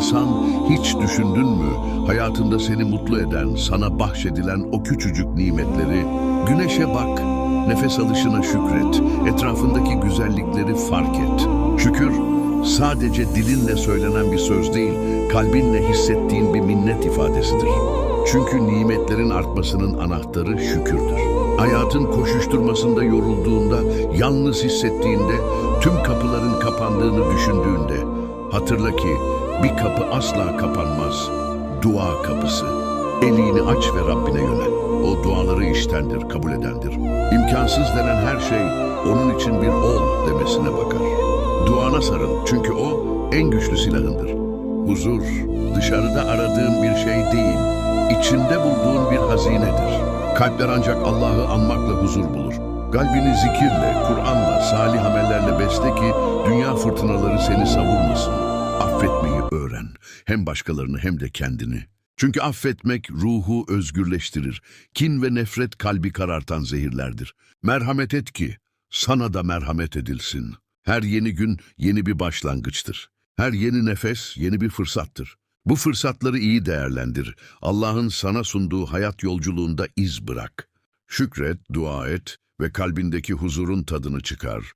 insan hiç düşündün mü hayatında seni mutlu eden, sana bahşedilen o küçücük nimetleri? Güneşe bak, nefes alışına şükret, etrafındaki güzellikleri fark et. Şükür sadece dilinle söylenen bir söz değil, kalbinle hissettiğin bir minnet ifadesidir. Çünkü nimetlerin artmasının anahtarı şükürdür. Hayatın koşuşturmasında yorulduğunda, yalnız hissettiğinde, tüm kapıların kapandığını düşündüğünde, hatırla ki bir kapı asla kapanmaz. Dua kapısı. Elini aç ve Rabbine yönel. O duaları iştendir, kabul edendir. İmkansız denen her şey onun için bir ol demesine bakar. Duana sarıl çünkü o en güçlü silahındır. Huzur, dışarıda aradığın bir şey değil, içinde bulduğun bir hazinedir. Kalpler ancak Allah'ı anmakla huzur bulur. Kalbini zikirle, Kur'an'la, salih amellerle besle ki dünya fırtınaları seni savurmasın. Öğren. Hem başkalarını hem de kendini. Çünkü affetmek ruhu özgürleştirir. Kin ve nefret kalbi karartan zehirlerdir. Merhamet et ki sana da merhamet edilsin. Her yeni gün yeni bir başlangıçtır. Her yeni nefes yeni bir fırsattır. Bu fırsatları iyi değerlendir. Allah'ın sana sunduğu hayat yolculuğunda iz bırak. Şükret, dua et ve kalbindeki huzurun tadını çıkar.